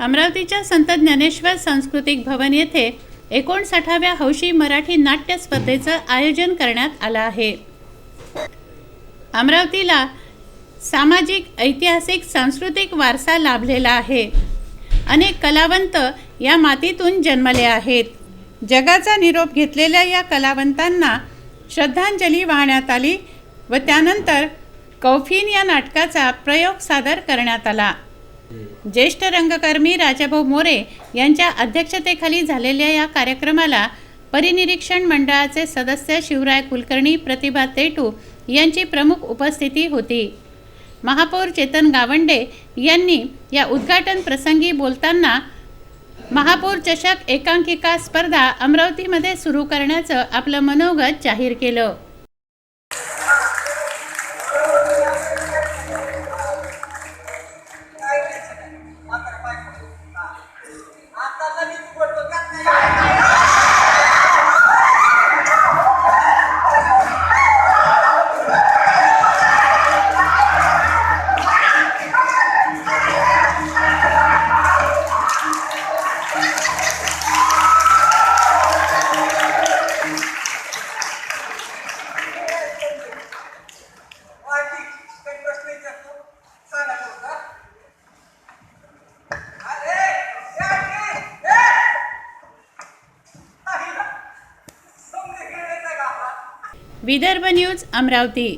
अमरावतीच्या संत ज्ञानेश्वर सांस्कृतिक भवन येथे एकोणसाठाव्या हौशी मराठी नाट्य स्पर्धेचं आयोजन करण्यात आलं आहे. अमरावतीला सामाजिक ऐतिहासिक सांस्कृतिक वारसा लाभलेला आहे. अनेक कलावंत या मातीतून जन्मले आहेत. जगाचा निरोप घेतलेल्या या कलावंतांना श्रद्धांजली वाहण्यात आली व त्यानंतर कौफीन या नाटकाचा प्रयोग सादर करण्यात आला. ज्येष्ठ रंगकर्मी राजाभाऊ मोरे यांच्या अध्यक्षतेखाली झालेल्या या कार्यक्रमाला परिनिरीक्षण मंडळाचे सदस्य शिवराय कुलकर्णी प्रतिभा तेटू यांची प्रमुख उपस्थिती होती. महापौर चेतन गावंडे यांनी या उद्घाटन प्रसंगी बोलताना महापौर चषक एकांकिका स्पर्धा अमरावतीमध्ये सुरू करण्याचं आपलं मनोगत जाहीर केलं. વિદર્ભ ન્યૂઝ અમરાવતી